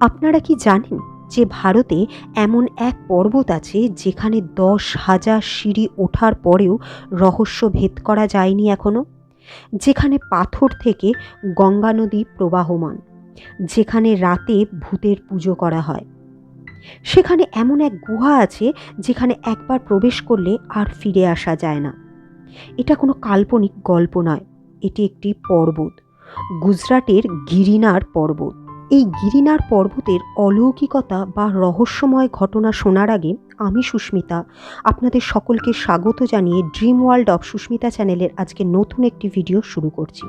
আপনারা কি জানেন যে ভারতে এমন এক পর্বত আছে যেখানে দশ হাজার সিঁড়ি ওঠার পরেও রহস্য ভেদ করা যায়নি এখনও যেখানে পাথর থেকে গঙ্গা নদী প্রবাহমান, যেখানে রাতে ভূতের পুজো করা হয়। সেখানে এমন এক গুহা আছে যেখানে একবার প্রবেশ করলে আর ফিরে আসা যায় না। এটা কোনো কাল্পনিক গল্প নয়, এটি একটি পর্বত, গুজরাটের গিরিনার পর্বত। এই গিরিনার পর্বতের অলৌকিকতা বা রহস্যময় ঘটনা শোনার আগে আমি সুস্মিতা, আপনাদের সকলকে স্বাগত জানিয়ে ড্রিম ওয়ার্ল্ড অফ সুস্মিতা চ্যানেলের আজকে নতুন একটি ভিডিও শুরু করছি।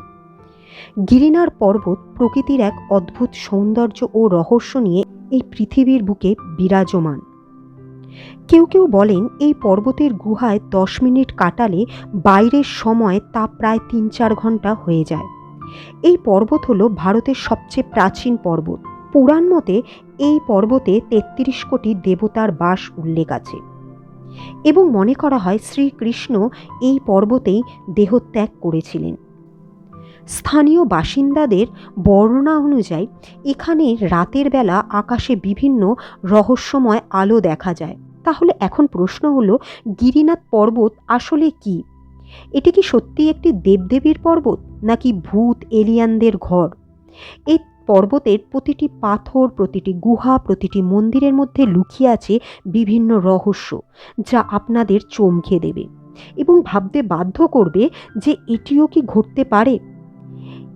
গিরিনার পর্বত প্রকৃতির এক অদ্ভুত সৌন্দর্য ও রহস্য নিয়ে এই পৃথিবীর বুকে বিরাজমান। কেউ কেউ বলেন এই পর্বতের গুহায় দশ মিনিট কাটালে বাইরের সময় তা প্রায় তিন চার ঘণ্টা হয়ে যায়। এই পর্বত হলো ভারতের সবচেয়ে প্রাচীন পর্বত। পুরাণ মতে এই পর্বতে তেত্রিশ কোটি দেবতার বাস উল্লেখ আছে। এবং মনে করা হয় শ্রীকৃষ্ণ এই পর্বতেই দেহত্যাগ করেছিলেন। স্থানীয় বাসিন্দাদের বর্ণনা অনুযায়ী এখানে রাতের বেলা আকাশে বিভিন্ন রহস্যময় আলো দেখা যায়। তাহলে এখন প্রশ্ন হলো, গিরিনাথ পর্বত আসলে কি? এটি কি সত্যি একটি দেবদেবীর পর্বত, নাকি ভূত, এলিয়ানদের ঘর? এই পর্বতের প্রতিটি পাথর, প্রতিটি গুহা, প্রতিটি মন্দিরের মধ্যে লুকিয়ে আছে বিভিন্ন রহস্য, যা আপনাদের চমকে দেবে এবং ভাবতে বাধ্য করবে যে এটিও কি ঘটতে পারে।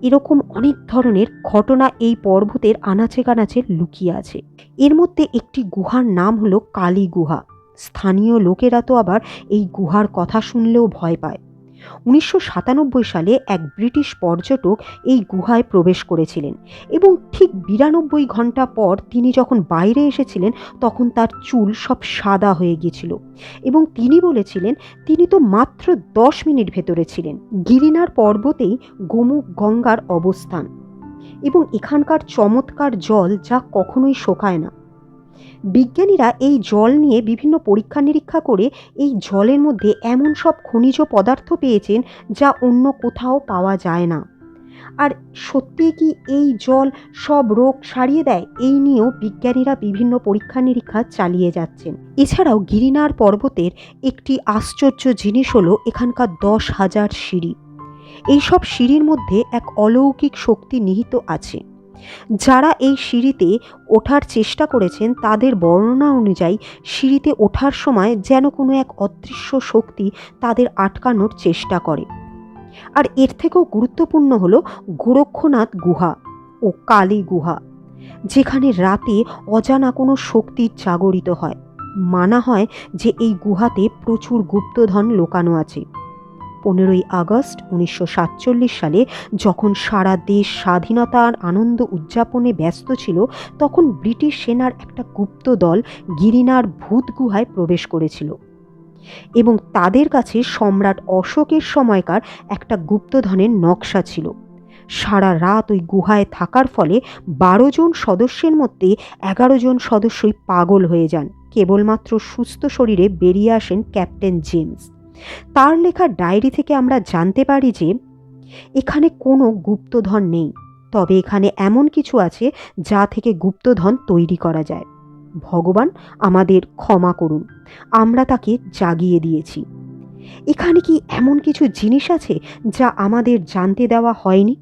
এরকম অনেক ধরনের ঘটনা এই পর্বতের আনাচে কানাচে লুকিয়ে আছে। এর মধ্যে একটি গুহার নাম হলো কালী গুহা। স্থানীয় লোকেরা তো আবার এই গুহার কথা শুনলেও ভয় পায়। উনিশশো সাতানব্বই সালে এক ব্রিটিশ পর্যটক এই গুহায় প্রবেশ করেছিলেন এবং ঠিক বিরানব্বই ঘণ্টা পর তিনি যখন বাইরে এসেছিলেন, তখন তার চুল সব সাদা হয়ে গিয়েছিল এবং তিনি বলেছিলেন, তিনি তো মাত্র দশ মিনিট ভেতরে ছিলেন। গিরিনার পর্বতেই গোমুখ গঙ্গার অবস্থান এবং এখানকার চমৎকার জল যা কখনোই শোকায় না। বিজ্ঞানীরা এই জল নিয়ে বিভিন্ন পরীক্ষা নিরীক্ষা করে এই জলের মধ্যে এমন সব খনিজ পদার্থ পেয়েছেন যা অন্য কোথাও পাওয়া যায় না। আর সত্যি কি এই জল সব রোগ সারিয়ে দেয়? এই নিয়েও বিজ্ঞানীরা বিভিন্ন পরীক্ষা নিরীক্ষা চালিয়ে যাচ্ছেন। এছাড়াও গিরিনার পর্বতের একটি আশ্চর্য জিনিস হলো এখানকার দশ হাজার সিঁড়ি। এইসব সিঁড়ির মধ্যে এক অলৌকিক শক্তি নিহিত আছে। যারা এই সিঁড়িতে ওঠার চেষ্টা করেছেন, তাদের বর্ণনা অনুযায়ী সিঁড়িতে ওঠার সময় যেন কোনো এক অদৃশ্য শক্তি তাদের আটকানোর চেষ্টা করে। আর এর থেকেও গুরুত্বপূর্ণ হলো গোরক্ষনাথ গুহা ও কালী গুহা, যেখানে রাতে অজানা কোনো শক্তি জাগরিত হয়। মানা হয় যে এই গুহাতে প্রচুর গুপ্তধন লোকানো আছে। পনেরোই আগস্ট উনিশশো সাতচল্লিশ সালে যখন সারা দেশ স্বাধীনতার আনন্দ উদযাপনে ব্যস্ত ছিল, তখন ব্রিটিশ সেনার একটা গুপ্ত দল গিরিনার ভূত গুহায় প্রবেশ করেছিল। এবং তাদের কাছে সম্রাট অশোকের সময়কার একটা গুপ্তধনের নকশা ছিল। সারা রাত ওই গুহায় থাকার ফলে বারো জন সদস্যের মধ্যে এগারো জন সদস্যই পাগল হয়ে যান। কেবলমাত্র সুস্থ শরীরে বেরিয়ে আসেন ক্যাপ্টেন জেমস। তার লেখা ডায়েরি থেকে আমরা জানতে পারি যে এখানে কোনো গুপ্তধন নেই, তবে এখানে এমন কিছু আছে যা থেকে গুপ্তধন তৈরি করা যায়। ভগবান আমাদের ক্ষমা করুন, আমরা তাকে জাগিয়ে দিয়েছি। এখানে কি এমন কিছু জিনিস আছে যা আমাদের জানতে দেওয়া হয়নি?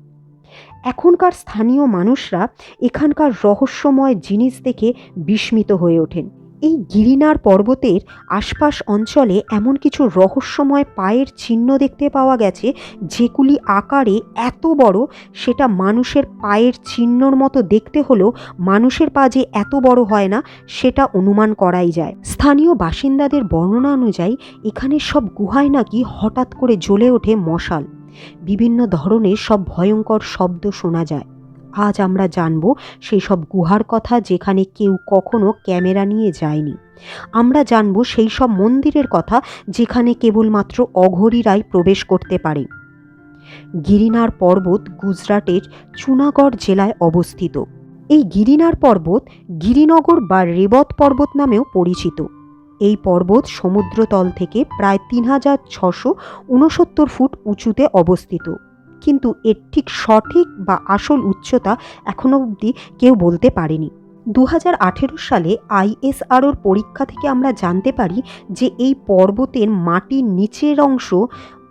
এখনকার স্থানীয় মানুষরা এখানকার রহস্যময় জিনিস দেখে বিস্মিত হয়ে ওঠেন। এই গিরিনার পর্বতের আশপাশ অঞ্চলে এমন কিছু রহস্যময় পায়ের চিহ্ন দেখতে পাওয়া গেছে, যেগুলি আকারে এত বড়, সেটা মানুষের পায়ের চিহ্নর মতো দেখতে হলেও মানুষের পা যে এত বড় হয় না, সেটা অনুমান করাই যায়। স্থানীয় বাসিন্দাদের বর্ণনা অনুযায়ী, এখানে সব গুহায় নাকি হঠাৎ করে জ্বলে ওঠে মশাল। বিভিন্ন ধরনের সব ভয়ঙ্কর শব্দ শোনা যায়। আজ আমরা জানব সেই সব গুহার কথা যেখানে কেউ কখনো ক্যামেরা নিয়ে যায়নি। আমরা জানব সেই সব মন্দিরের কথা যেখানে কেবলমাত্র অঘরীরাই প্রবেশ করতে পারে। গিরিনার পর্বত গুজরাটের চুনাগড় জেলায় অবস্থিত। এই গিরিনার পর্বত গিরিনগর বা রেবত পর্বত নামেও পরিচিত। এই পর্বত সমুদ্রতল থেকে প্রায় তিন হাজার ছশো ফুট উঁচুতে অবস্থিত। কিন্তু এর ঠিক সঠিক বা আসল উচ্চতা এখনও অবধি কেউ বলতে পারেনি। দু হাজার আঠেরো সালে আইএসআরওর পরীক্ষা থেকে আমরা জানতে পারি যে এই পর্বতের মাটির নিচের অংশ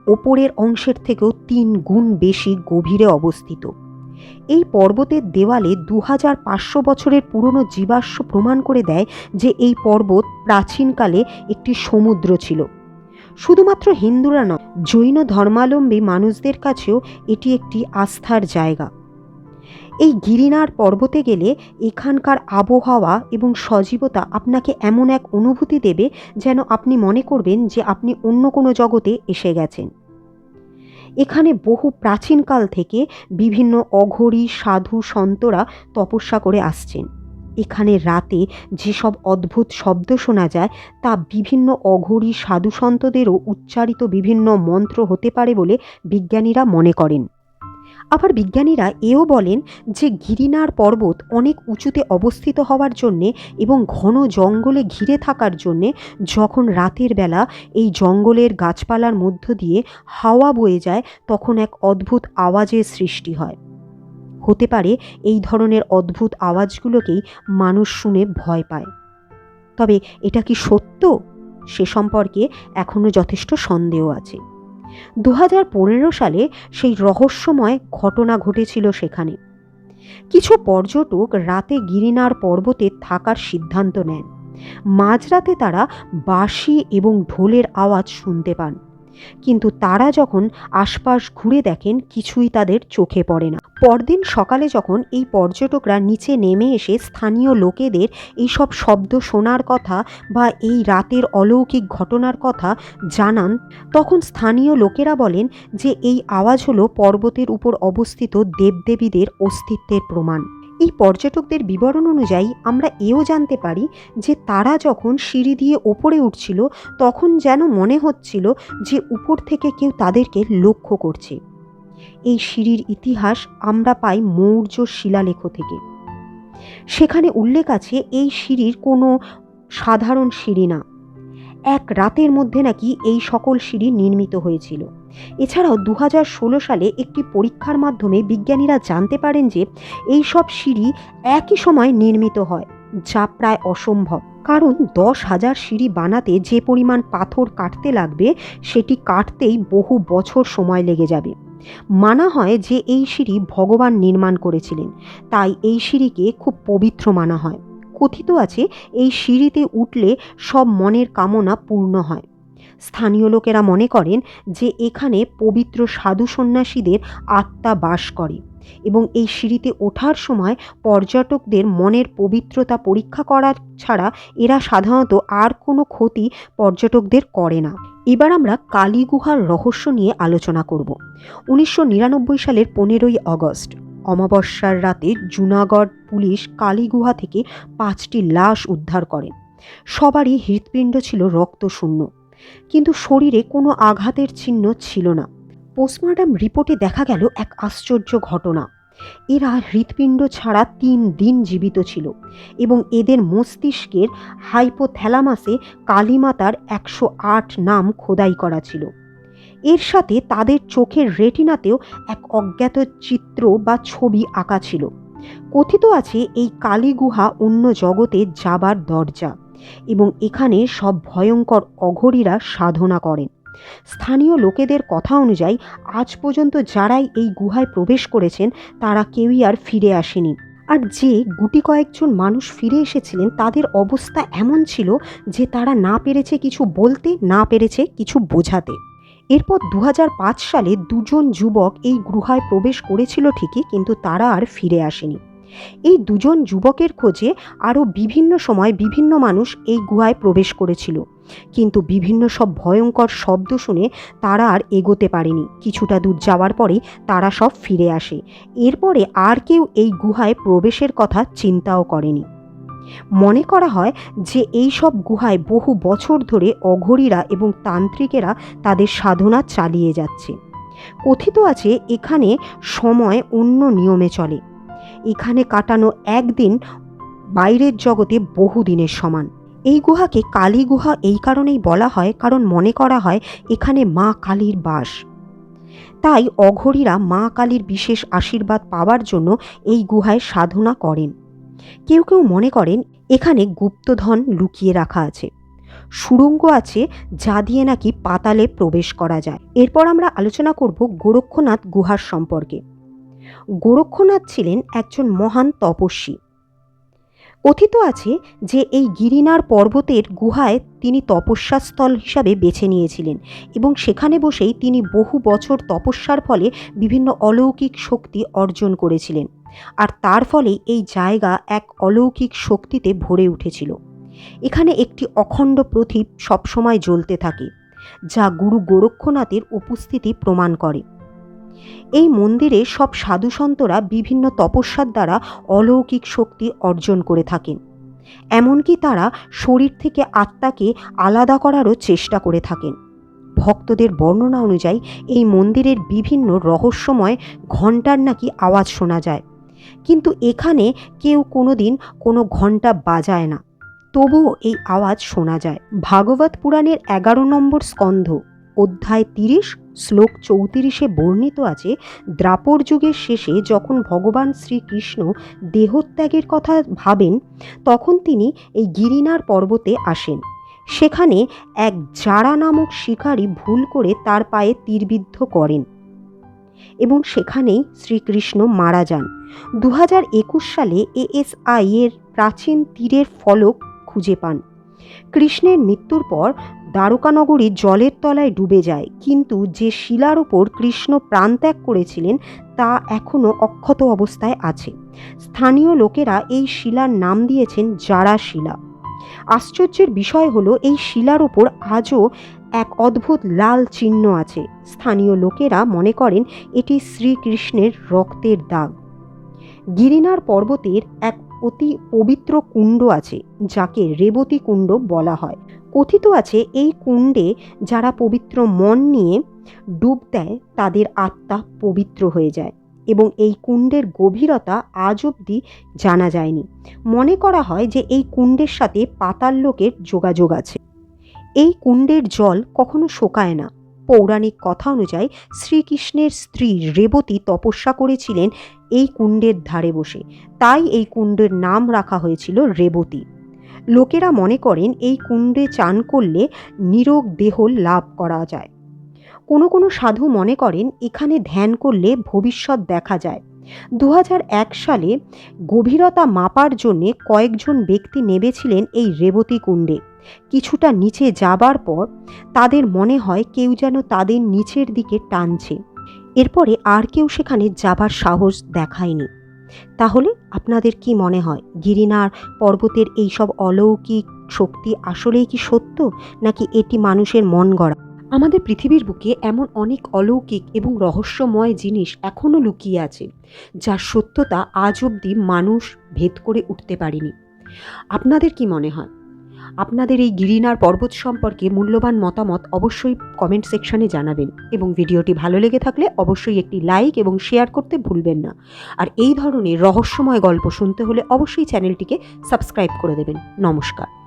ওপরের অংশের থেকেও তিন গুণ বেশি গভীরে অবস্থিত। এই পর্বতের দেওয়ালে দু হাজার পাঁচশো বছরের পুরনো জীবাশ্ম প্রমাণ করে দেয় যে এই পর্বত প্রাচীনকালে একটি সমুদ্র ছিল। শুধুমাত্র হিন্দুরা নয়, জৈন ধর্মাবলম্বী মানুষদের কাছেও এটি একটি আস্থার জায়গা। এই গিরিনার পর্বতে গেলে এখানকার আবহাওয়া এবং সজীবতা আপনাকে এমন এক অনুভূতি দেবে যেন আপনি মনে করবেন যে আপনি অন্য কোনো জগতে এসে গেছেন। এখানে বহু প্রাচীনকাল থেকে বিভিন্ন অঘরী, সাধু, সন্তরা তপস্যা করে আসছেন। এখানে রাতে যেসব অদ্ভুত শব্দ শোনা যায়, তা বিভিন্ন অঘরী সাধু সন্তদেরও উচ্চারিত বিভিন্ন মন্ত্র হতে পারে বলে বিজ্ঞানীরা মনে করেন। আবার বিজ্ঞানীরা এও বলেন যে গিরিনার পর্বত অনেক উঁচুতে অবস্থিত হওয়ার জন্যে এবং ঘন জঙ্গলে ঘিরে থাকার জন্যে যখন রাতের বেলা এই জঙ্গলের গাছপালার মধ্য দিয়ে হাওয়া বয়ে যায়, তখন এক অদ্ভুত আওয়াজের সৃষ্টি হয়। হতে পারে এই ধরনের অদ্ভুত আওয়াজগুলোকেই মানুষ শুনে ভয় পায়। তবে এটা কি সত্য? সে সম্পর্কে এখনও যথেষ্ট সন্দেহ আছে। দু হাজার পনেরো সালে সেই রহস্যময় ঘটনা ঘটেছিল সেখানে। কিছু পর্যটক রাতে গিরিনার পর্বতে থাকার সিদ্ধান্ত নেন। মাঝরাতে তারা বাঁশি এবং ঢোলের আওয়াজ শুনতে পান। কিন্তু তারা যখন আশপাশ ঘুরে দেখেন, কিছুই তাদের চোখে পড়ে না। পরদিন সকালে যখন এই পর্যটকরা নিচে নেমে এসে স্থানীয় লোকেদের এইসব শব্দ শোনার কথা বা এই রাতের অলৌকিক ঘটনার কথা জানান, তখন স্থানীয় লোকেরা বলেন যে, এই আওয়াজ হলো পর্বতের উপর অবস্থিত দেবদেবীদের অস্তিত্বের প্রমাণ। এই পর্যটকদের বিবরণ অনুযায়ী আমরা এও জানতে পারি যে তারা যখন সিঁড়ি দিয়ে ওপরে উঠছিল, তখন যেন মনে হচ্ছিল যে উপর থেকে কেউ তাদেরকে লক্ষ্য করছে। এই সিঁড়ির ইতিহাস আমরা পাই মৌর্য শিলালেখ থেকে। সেখানে উল্লেখ আছে এই সিঁড়ির কোনো সাধারণ সিঁড়ি না। এক রাতের মধ্যে নাকি এই সকল সিঁড়ি নির্মিত হয়েছিল। এছাড়াও দু হাজার ষোলো সালে একটি পরীক্ষার মাধ্যমে বিজ্ঞানীরা জানতে পারেন যে এই সব সিঁড়ি একই সময় নির্মিত হয়, যা প্রায় অসম্ভব। কারণ দশ হাজার সিঁড়ি বানাতে যে পরিমাণ পাথর কাটতে লাগবে, সেটি কাটতেই বহু বছর সময় লেগে যাবে। মানা হয় যে এই সিঁড়ি ভগবান নির্মাণ করেছিলেন, তাই এই সিঁড়িকে খুব পবিত্র মানা হয়। কথিত আছে, এই সিঁড়িতে উঠলে সব মনের কামনা পূর্ণ হয়। স্থানীয় লোকেরা মনে করেন যে এখানে পবিত্র সাধু সন্ন্যাসীদের আত্মা বাস করে এবং এই সিঁড়িতে ওঠার সময় পর্যটকদের মনের পবিত্রতা পরীক্ষা করার ছাড়া এরা সাধারণত আর কোনো ক্ষতি পর্যটকদের করে না। এবার আমরা কালী গুহার রহস্য নিয়ে আলোচনা করব। উনিশশো নিরানব্বই সালের পনেরোই আগস্ট, অমাবস্যার রাতে জুনাগড় পুলিশ কালীগুহা থেকে পাঁচটি লাশ উদ্ধার করেন সবারই হৃৎপিণ্ড ছিল রক্তশূন্য। কিন্তু শরীরে কোনো আঘাতের চিহ্ন ছিল না। পোস্টমর্টম রিপোর্টে দেখা গেল এক আশ্চর্য ঘটনা। এরা হৃৎপিণ্ড ছাড়া তিন দিন জীবিত ছিল এবং এদের মস্তিষ্কের হাইপোথ্যালামাসে কালীমাতার একশো আট নাম খোদাই করা ছিল। এর সাথে তাদের চোখের রেটিনাতেও এক অজ্ঞাত চিত্র বা ছবি আঁকা ছিল। কথিত আছে এই কালী গুহা অন্য জগতে যাবার দরজা। এবং এখানে সব ভয়ঙ্কর অঘরীরা সাধনা করেন। স্থানীয় লোকেদের কথা অনুযায়ী আজ পর্যন্ত যারাই এই গুহায় প্রবেশ করেছেন, তারা কেউই আর ফিরে আসেনি। আর যে গুটি কয়েকজন মানুষ ফিরে এসেছিলেন, তাদের অবস্থা এমন ছিল যে তারা না পেরেছে কিছু বলতে, না পেরেছে কিছু বোঝাতে। এরপর দু হাজার পাঁচ সালে দুজন যুবক এই গুহায় প্রবেশ করেছিল ঠিকই, কিন্তু তারা আর ফিরে আসেনি। এই দুজন যুবকের খোঁজে আরও বিভিন্ন সময় বিভিন্ন মানুষ এই গুহায় প্রবেশ করেছিল। কিন্তু বিভিন্ন সব ভয়ঙ্কর শব্দ শুনে তারা আর এগোতে পারেনি। কিছুটা দূর যাওয়ার পরে তারা সব ফিরে আসে। এরপরে আর কেউ এই গুহায় প্রবেশের কথা চিন্তাও করেনি। মনে করা হয় যে এই সব গুহায় বহু বছর ধরে অঘরীরা এবং তান্ত্রিকেরা তাদের সাধনা চালিয়ে যাচ্ছে। কথিত আছে এখানে সময় অন্য নিয়মে চলে। এখানে কাটানো একদিন বাইরের জগতে বহু দিনের সমান। এই গুহাকে কালী গুহা এই কারণেই বলা হয়, কারণ মনে করা হয় এখানে মা কালীর বাস। তাই অঘরীরা মা কালীর বিশেষ আশীর্বাদ পাওয়ার জন্য এই গুহায় সাধনা করেন। কেউ কেউ মনে করেন এখানে গুপ্তধন লুকিয়ে রাখা আছে। সুড়ঙ্গ আছে যা দিয়ে নাকি পাতালে প্রবেশ করা যায়। এরপর আমরা আলোচনা করব গোরক্ষনাথ গুহার সম্পর্কে। গোরক্ষনাথ ছিলেন একজন মহান তপস্বী। কথিত আছে যে এই গিরিনার পর্বতের গুহায় তিনি তপস্যাস্থল হিসাবে বেছে নিয়েছিলেন এবং সেখানে বসেই তিনি বহু বছর তপস্যার ফলে বিভিন্ন অলৌকিক শক্তি অর্জন করেছিলেন আর তার ফলে এই জায়গা এক অলৌকিক শক্তিতে ভরে উঠেছিল। এখানে একটি অখণ্ড প্রদীপ সবসময় জ্বলতে থাকে, যা গুরু গোরক্ষনাথের উপস্থিতি প্রমাণ করে। এই মন্দিরে সব সাধুসন্তরা বিভিন্ন তপস্যার দ্বারা অলৌকিক শক্তি অর্জন করে থাকেন। এমনকি তারা শরীর থেকে আত্মাকে আলাদা করারও চেষ্টা করে থাকেন। ভক্তদের বর্ণনা অনুযায়ী এই মন্দিরের বিভিন্ন রহস্যময় ঘণ্টার নাকি আওয়াজ শোনা যায়। কিন্তু এখানে কেউ কোনোদিন কোনো ঘণ্টা বাজায় না। তবুও এই আওয়াজ শোনা যায়। ভাগবত পুরাণের এগারো নম্বর স্কন্ধ, অধ্যায় তিরিশ শ্লোক চৌত্রিশে বর্ণিত আছে, দ্রাপর যুগের শেষে যখন ভগবান শ্রীকৃষ্ণ দেহত্যাগের কথা ভাবেন, তখন তিনি এই গিরিনার পর্বতে আসেন। সেখানে এক জারা নামক শিকারী ভুল করে তার পায়ে তীরবিদ্ধ করেন এবং সেখানেই শ্রীকৃষ্ণ মারা যান। দু হাজার একুশ সালে এএসআই এর প্রাচীন তীরের ফলক খুঁজে পান। কৃষ্ণের মৃত্যুর পর দ্বারকানগরী জলের তলায় ডুবে যায়। কিন্তু যে শিলার ওপর কৃষ্ণ প্রাণত্যাগ করেছিলেন, তা এখনও অক্ষত অবস্থায় আছে। স্থানীয় লোকেরা এই শিলার নাম দিয়েছেন জারা শিলা। আশ্চর্যের বিষয় হলো, এই শিলার ওপর আজও এক অদ্ভুত লাল চিহ্ন আছে। স্থানীয় লোকেরা মনে করেন, এটি শ্রীকৃষ্ণের রক্তের দাগ। গিরিনার পর্বতের এক অতি পবিত্র কুণ্ড আছে, যাকে রেবতী কুণ্ড বলা হয়। কথিত আছে, এই কুণ্ডে যারা পবিত্র মন নিয়ে ডুব দেয়, তাদের আত্মা পবিত্র হয়ে যায় এবং এই কুণ্ডের গভীরতা আজ অবধি জানা যায়নি। মনে করা হয় যে এই কুণ্ডের সাথে পাতাল লোকের যোগাযোগ আছে। এই কুণ্ডের জল কখনো শোকায় না। পৌরাণিক কথা অনুযায়ী শ্রীকৃষ্ণের স্ত্রী রেবতী তপস্যা করেছিলেন এই কুণ্ডের ধারে বসে। তাই এই কুণ্ডের নাম রাখা হয়েছিল রেবতী। লোকেরা মনে করেন এই কুণ্ডে চান করলে নিরোগ দেহ লাভ করা যায়। কোনো কোনো সাধু মনে করেন এখানে ধ্যান করলে ভবিষ্যৎ দেখা যায়। দু হাজার এক সালে গভীরতা মাপার জন্য কয়েকজন ব্যক্তি নেবেছিলেন এই রেবতী কুণ্ডে। কিছুটা নিচে যাবার পর তাদের মনে হয় কেউ যেন তাদের নিচের দিকে টানছে। এরপরে আর কেউ সেখানে যাবার সাহস দেখায়নি। তাহলে আপনাদের কি মনে হয়, গিরিনার পর্বতের এই সব অলৌকিক শক্তি আসলেই কি সত্য, নাকি এটি মানুষের মন গড়া? আমাদের পৃথিবীর বুকে এমন অনেক অলৌকিক এবং রহস্যময় জিনিস এখনও লুকিয়ে আছে, যার সত্যতা আজ অবধি মানুষ ভেদ করে উঠতে পারেনি। আপনাদের কি মনে হয়? আপনাদের এই গিরিনার পর্বত সম্পর্কে মূল্যবান মতামত অবশ্যই কমেন্ট সেকশনে জানাবেন এবং ভিডিওটি ভালো লেগে থাকলে অবশ্যই একটি লাইক এবং শেয়ার করতে ভুলবেন না। আর এই ধরনের রহস্যময় গল্প শুনতে হলে অবশ্যই চ্যানেলটিকে সাবস্ক্রাইব করে দেবেন। নমস্কার।